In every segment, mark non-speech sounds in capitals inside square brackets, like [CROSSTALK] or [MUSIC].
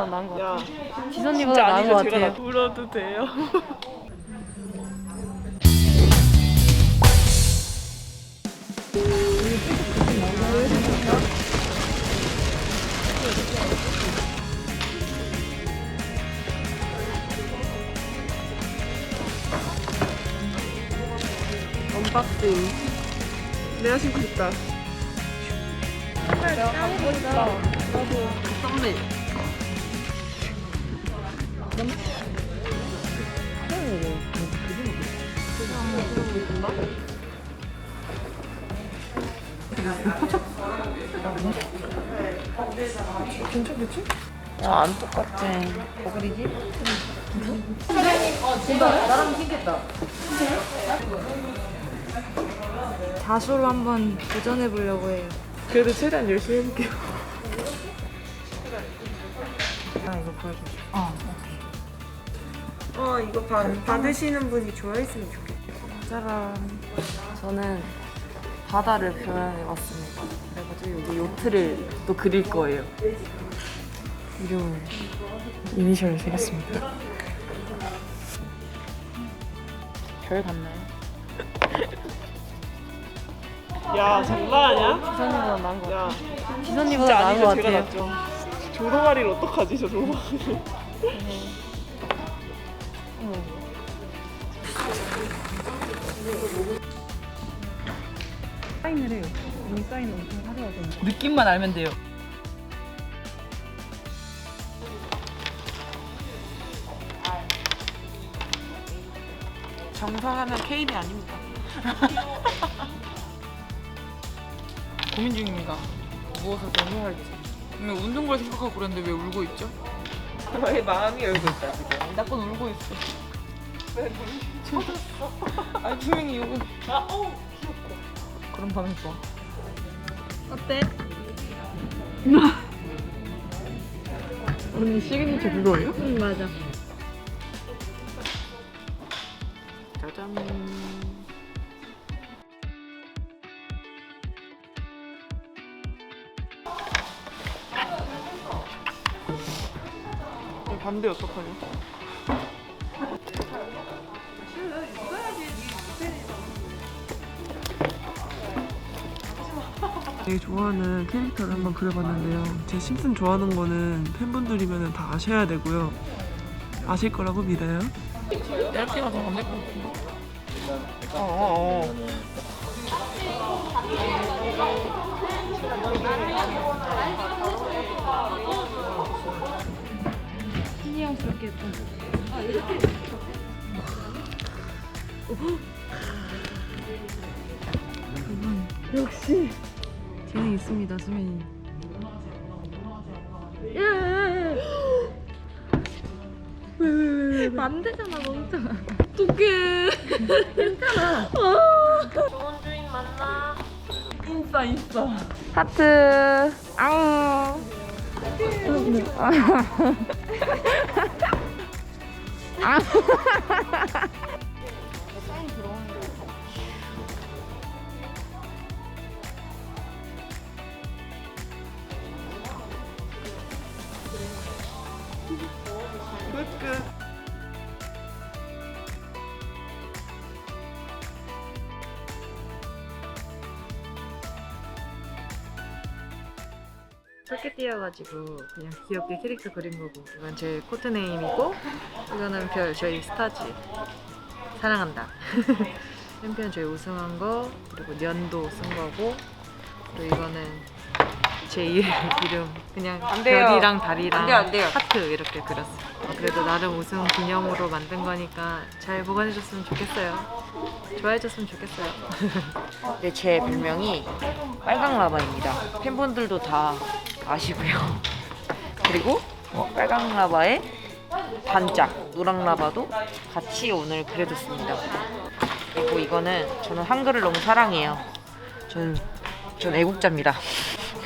지선이보다 나은 것 야, 같아요. 지선이보다 나은 것 같아요. 울어도 돼요? 언박싱. 내가 신고 싶다. 썸네. 괜찮겠지? 아, 안 똑같아. 뭐 그리지? 자수로 한번 도전해 보려고 해요. 그래도 최대한 열심히 해볼게요. 아 이거 보여줘. 어. 어, 이거 받, 받으시는 분이 좋아했으면 좋겠다. 짜란. 저는 바다를 표현해봤습니다. 그래가지고 여기 요트를 또 그릴 거예요. 이름을 이니셜을 새겼습니다. 별 같나요? [LAUGHS] 야, 장난 아니야? 지선이보다 나은 것 같아요. 지선이보다 진짜 나은 아니죠? 것 제가 같아요. 낫죠. 조롱아리를 어떡하지, 저 조롱아리. 사인을 해요. 이미 사인 엄청 화려하게. 느낌만 알면 돼요. 정상하는 케일이 아닙니다. [LAUGHS] 고민 중입니다. 무엇을 더 해야 할지. 근데 웃는 걸 생각하고 그랬는데 왜 울고 있죠? 저의 마음이 열고 있다, 지금. 나 건 울고 있어. [LAUGHS] 아니 분명히 욕은. 아, 어. 그런 반응 좋아. 어때? 언니 시그니처 그거예요? 응, 맞아. 짜잔. 반대 어떡하냐? 되게 좋아하는 캐릭터를 한번 그려봤는데요. 제 심슨 좋아하는 거는 팬분들이면 다 아셔야 되고요. 아실 거라고 믿어요. 짧게 가서 안될 것 같은데. 어, 어, 어. 신기형스럽게 예쁜. 역시 재능 있습니다, 수민이. 안 되잖아, 멍청아. 인싸, 인싸. 하트. 앙. 끝, 끝. 짧게 띄어가지고 그냥 귀엽게 캐릭터 그린 거고. 이건 제 코트네임이고 이거는 별 저희 스타즈 사랑한다. [LAUGHS] 챔피언 저희 우승한 거 그리고 년도 쓴 거고 그리고 이거는 제 이- [LAUGHS] 이름. 그냥 안 돼요. 별이랑 달이랑 안 돼요, 안 돼요. 하트 이렇게 그렸어요 어, 그래도 나름 우승 기념으로 만든 거니까 잘 보관해줬으면 좋겠어요. 좋아해줬으면 좋겠어요. [LAUGHS] 네, 제 별명이 빨강 라바입니다. 팬분들도 다 아시고요. 그리고 어, 빨강 라바의 반짝 노랑 라바도 같이 오늘 그려줬습니다. 그리고 이거는 저는 한글을 너무 사랑해요. 저는 전 애국자입니다.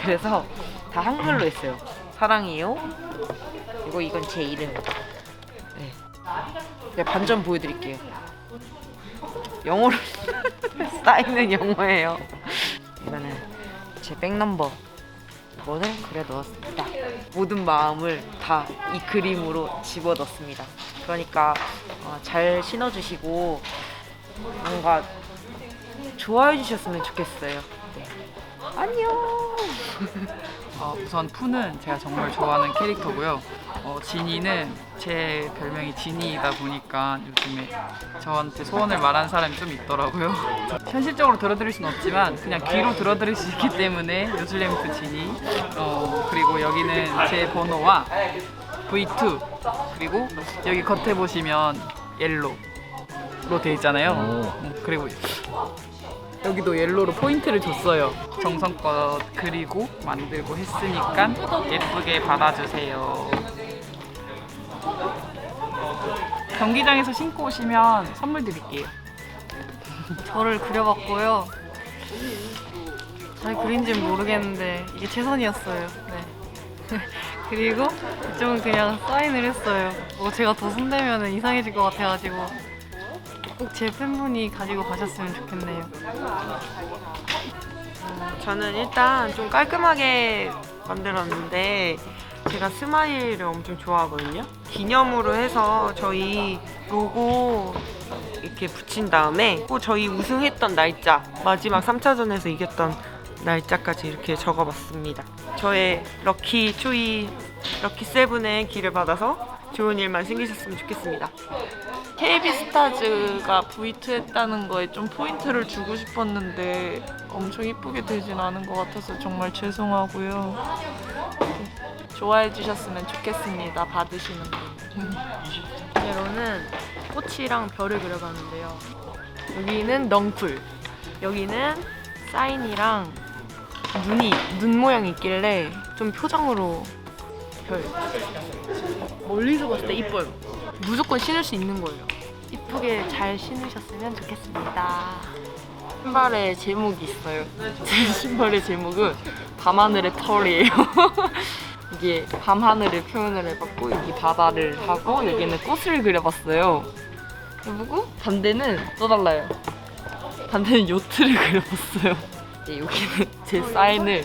그래서 다 한글로 했어요. 사랑해요. 그리고 이건 제 이름. 네. 제가 반전 보여드릴게요. 영어로 [LAUGHS] 쌓이는 영어예요. 이거는 제 백넘버 번을 그려 넣었습니다. 모든 마음을 다 이 그림으로 집어 넣습니다. 그러니까 어, 잘 신어주시고 뭔가 좋아해 주셨으면 좋겠어요. 네. 안녕. 어, 우선 푸는 제가 정말 좋아하는 캐릭터고요. 어, 지니는 제 별명이 지니이다 보니까 요즘에 저한테 소원을 말한 사람이 좀 있더라고요. [LAUGHS] 현실적으로 들어드릴 수는 없지만 그냥 귀로 들어드릴 수 있기 때문에 뉴질랜드 지니. 어, 그리고 여기는 제 번호와 V2 그리고 여기 겉에 보시면 옐로로 돼 있잖아요. 음, 그리고 여기도 옐로로 포인트를 줬어요. 정성껏 그리고 만들고 했으니까 예쁘게 받아주세요. 경기장에서 신고 오시면 선물 드릴게요. 저를 그려봤고요. 잘 그린지는 모르겠는데 이게 최선이었어요. 네. [LAUGHS] 그리고 이쪽은 그냥 사인을 했어요. 뭐 제가 더 손대면 이상해질 것 같아가지고 꼭 제 팬분이 가지고 가셨으면 좋겠네요. 저는 일단 좀 깔끔하게 만들었는데 제가 스마일을 엄청 좋아하거든요. 기념으로 해서 저희 로고 이렇게 붙인 다음에 또 저희 우승했던 날짜 마지막 3차전에서 이겼던 날짜까지 이렇게 적어봤습니다. 저의 럭키 초이 럭키 세븐의 길을 받아서 좋은 일만 생기셨으면 좋겠습니다. KB 스타즈가 V2 했다는 거에 좀 포인트를 주고 싶었는데 엄청 이쁘게 되진 않은 것 같아서 정말 죄송하고요. 좋아해 주셨으면 좋겠습니다. 받으시는 분. 번째로는 꽃이랑 별을 그려봤는데요. 여기는 넝쿨, 여기는 사인이랑 눈이 눈 모양 이 있길래 좀 표정으로 별. 멀리서 봤을 때 이뻐요. 무조건 신을 수 있는 거예요. 이쁘게 잘 신으셨으면 좋겠습니다. 신발에 제목이 있어요. 제 [LAUGHS] 신발의 제목은 밤하늘의 털이에요. [LAUGHS] 이게 밤하늘을 표현을 해봤고 여기 바다를 하고 여기는 꽃을 그려봤어요. 그리고 반대는 또 달라요. 반대는 요트를 그려봤어요. 이제 여기는 제 사인을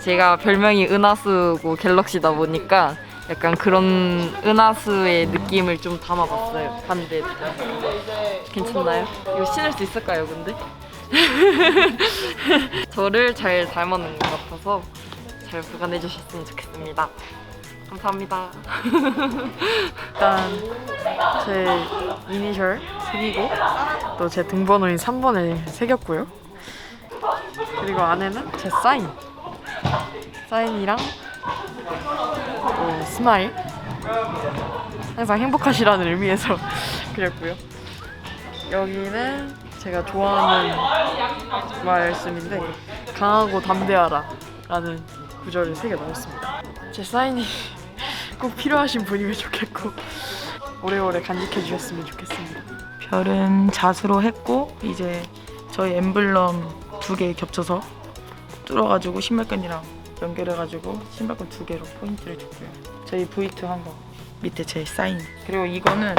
제가 별명이 은하수고 갤럭시다 보니까 약간 그런 은하수의 느낌을 좀 담아봤어요. 반대. 괜찮나요? 이거 신을 수 있을까요, 근데? [LAUGHS] 저를 잘 닮았는 것 같아서 잘 보관해 주셨으면 좋겠습니다. 감사합니다. [LAUGHS] 일단 제 이니셜 새기고 또 제 등번호인 3번을 새겼고요. 그리고 안에는 제 사인. 사인이랑 또 스마일. 항상 행복하시라는 의미에서 [LAUGHS] 그렸고요. 여기는 제가 좋아하는 말씀인데 강하고 담대하라 라는 구절을 새겨 넣었습니다. 제 사인이 [LAUGHS] 꼭 필요하신 분이면 좋겠고 오래오래 간직해 주셨으면 좋겠습니다. 별은 자수로 했고 이제 저희 엠블럼 두 개 겹쳐서 뚫어가지고 신발끈이랑 연결해가지고 신발끈 두 개로 포인트를 줬고요. 저희 V2 한 거 밑에 제 사인 그리고 이거는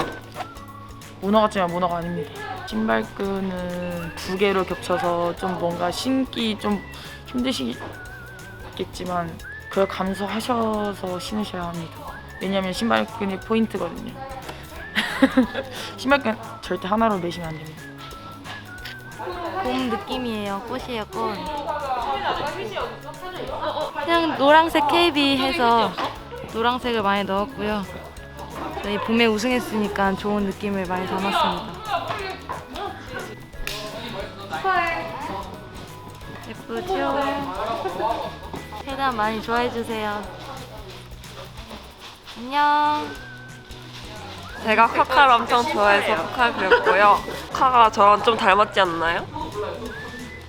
문어 같지만 문어가 아닙니다. 신발끈은 두 개로 겹쳐서 좀 뭔가 신기 좀 힘드시 겠지만 그걸 감수하셔서 신으셔야 합니다. 왜냐면 신발끈이 포인트거든요. [LAUGHS] 신발끈 절대 하나로 매시면 안 됩니다. 봄 느낌이에요. 꽃이에요, 꽃. 그냥 노란색 KB 해서 노란색을 많이 넣었고요. 저희 봄에 우승했으니까 좋은 느낌을 많이 담았습니다. 예쁘죠? 최대한 많이 좋아해 주세요. 안녕. 제가 카카를 엄청 좋아해서 카카 그렸고요. 카카가 저랑 좀 닮았지 않나요?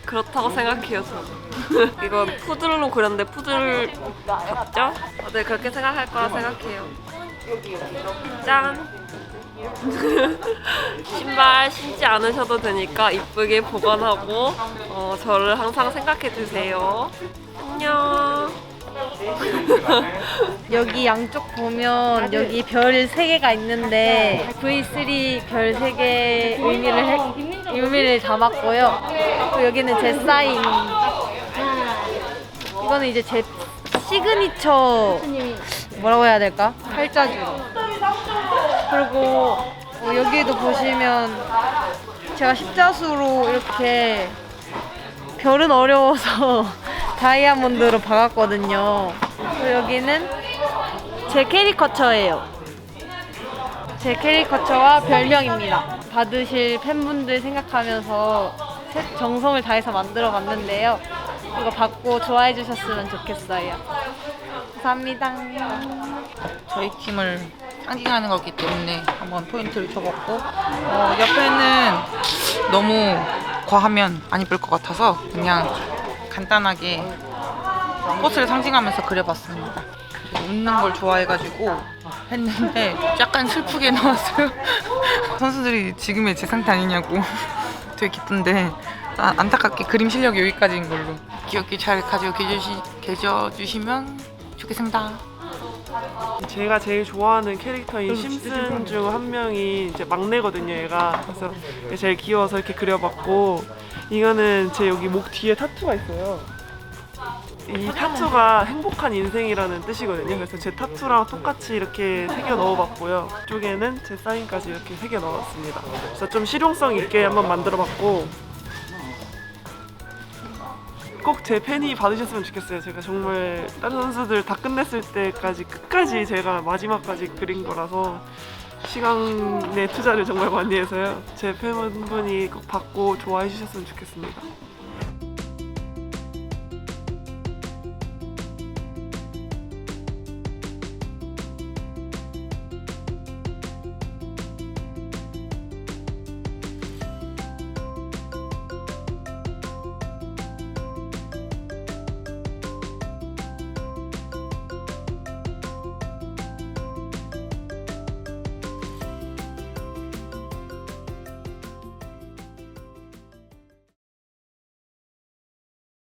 그렇다고 생각해요, 저는. [LAUGHS] 이건 푸들로 그렸는데 푸들 같죠? 다들 그렇게 생각할 거라 생각해요. 짠! [LAUGHS] 신발 신지 않으셔도 되니까 이쁘게 보관하고 어, 저를 항상 생각해 주세요. 안녕. [LAUGHS] 여기 양쪽 보면 여기 별 3개가 있는데 V3 별 3개 의미를 해, 의미를 담았고요. 또 여기는 제 사인. 이거는 이제 제 시그니처 뭐라고 해야 될까? 팔자주. 그리고 어, 여기에도 보시면 제가 십자수로 이렇게 별은 어려워서 [LAUGHS] 다이아몬드로 박았거든요. 그리고 여기는 제 캐리커처예요. 제 캐리커처와 별명입니다. 받으실 팬분들 생각하면서 새- 정성을 다해서 만들어 봤는데요. 이거 받고 좋아해 주셨으면 좋겠어요. 감사합니다. 저희 팀을 상징하는 거기 때문에 한번 포인트를 줘봤고 어, 옆에는 너무 과하면 안 이쁠 것 같아서 그냥 간단하게 꽃을 상징하면서 그려봤습니다. 웃는 걸 좋아해가지고 했는데 약간 슬프게 나왔어요. [LAUGHS] 선수들이 지금의 제 상태 아니냐고 [LAUGHS] 되게 기쁜데 아, 안타깝게 그림 실력이 여기까지인 걸로 귀엽게 잘 가지고 계셔주시, 계셔주시면 좋겠습니다. 제가 제일 좋아하는 캐릭터인 심슨 중 한 명이 이제 막내거든요, 얘가. 그래서 제일 귀여워서 이렇게 그려봤고, 이거는 제 여기 목 뒤에 타투가 있어요. 이 타투가 행복한 인생이라는 뜻이거든요. 그래서 제 타투랑 똑같이 이렇게 새겨 넣어봤고요. 이쪽에는 제 사인까지 이렇게 새겨 넣었습니다. 그래서 좀 실용성 있게 한번 만들어봤고, 꼭 제 팬이 받으셨으면 좋겠어요. 제가 정말 다른 선수들 다 끝냈을 때까지 끝까지 제가 마지막까지 그린 거라서 시간의 투자를 정말 많이 해서요. 제 팬분이 꼭 받고 좋아해 주셨으면 좋겠습니다.